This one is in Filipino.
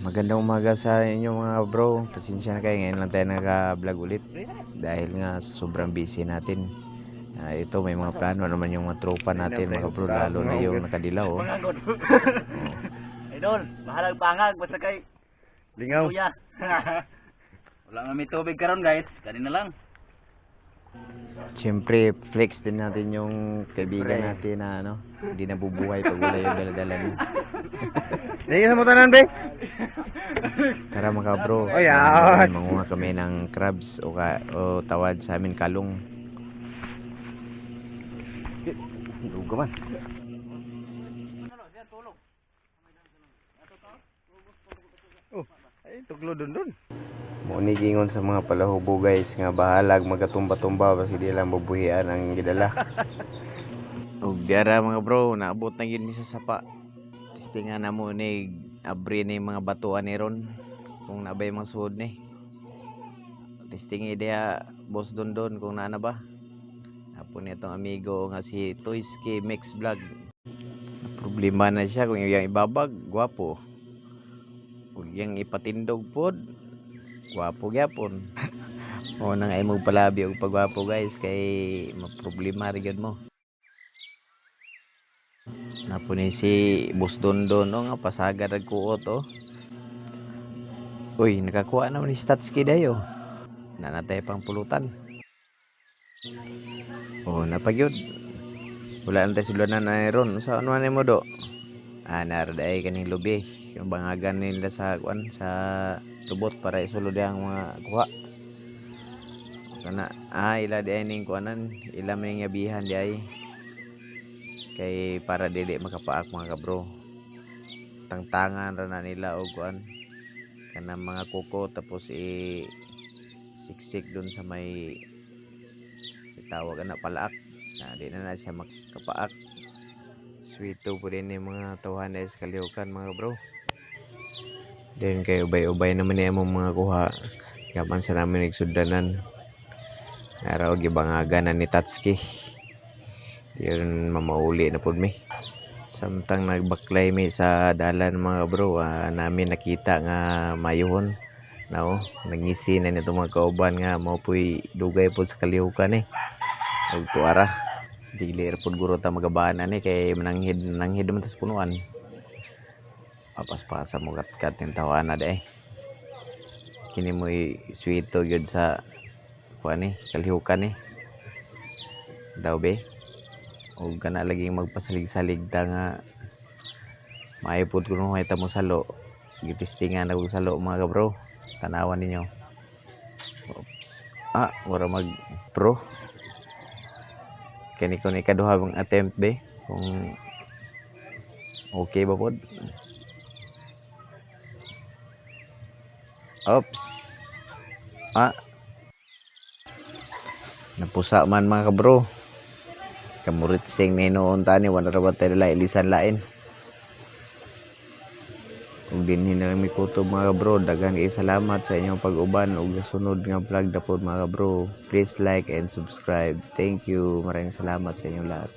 Magandang umaga sa inyo mga bro. Pasensya na kayo ngayon lang tayo naka-vlog ulit. Dahil nga sobrang busy natin. Ah, ito may mga plano naman yung mga tropa natin mga bro. Lalo na yung nakadilaw. Oh. Idol, bahalag pangag basta kay Lingaw. Wala nga may tubig karon guys. Kanina lang. Siyempre, flex din natin yung kaibigan natin na ano, hindi nabubuhay pag wala yung daladala niya. Lingaw sa mo tanan, be. Tara mga bro, Ay, samahan ah. namin manguha kami ng crabs o, ka, o tawad sa amin kalong. Dugo man. Oh, ay tuglo dun dun. Muni gingon sa mga palahubo guys nga bahalag magatumba-tumba basi di lang bubuhian ang gidala. Ug diara mga bro, naabot na gyud mi sa sapa. Testingan na mo ni abri ni mga batuan ni ron kung nabay mga suod ni. Testingi dia boss don don kung naana ba. Apo ni itong amigo nga si Toyski Mix Vlog. Problema na siya kung yung ibabag, gwapo. Kung yung ipatindog pod, gwapo gyapon. o nang ay mo palabi og pagwapo guys kay maproblema rin mo. Napo ni si Boss Dondon no nga pasagad ang kuot oh. Uy, nakakuha naman ni Statski dayo. Nanatay pang pulutan. Oh, napagyod. Wala na tayo sulunan na ron. Sa ano na mo do? Ah, naraday kaning lubi. Bangagan nila sa kuan sa lubot para isulod ang mga kuha. Kana ah ila di ay ning kuanan, ila man yabihan di ay. Kay para dili makapaak mga kabro. Tangtangan ra na nila og kuan. Kana mga kuko tapos i siksik dun sa may itawag na palaak. Na di na na siya makapaak. Sweeto po din yung mga tawahan na kaliukan mga bro. Then kay ubay-ubay naman niya mong mga kuha. Gaman sa namin nagsudanan. Naraw gibangagan na ni Tatski. Yun mamauli na po mi. Samtang nagbaklay mi sa dalan mga bro, ah, namin nakita nga mayuhon. Nao, nangisi na nito mga kauban nga mo puy dugay po sa kaliukan eh. Ug tuara. Dili pud guro ta magabaanan eh kay mananghid nanghid man ta sa punuan. Papas-pasa mo kat-kat yung tawana da eh. Kini mo sweeto gyud sa kuan eh, kalihukan eh. Daw be. O kana lagi magpasalig-salig ta nga maipod ko nung mahita mo salo. Gitistingan ako salo mga kabro. Tanawan ninyo. Oops. Ah, wala mag pro. Kani ko ni kaduha kong attempt be kung okay ba pod. Oops. Ah. Napusa man mga kabro. Kamurit sing ni noon tani wala ra ba tayo ilisan lain. Ug din hinami kutob mga bro, daghan kay salamat sa inyong pag-uban ug sa sunod nga vlog dapod mga bro. Please like and subscribe. Thank you. Maraming salamat sa inyong lahat.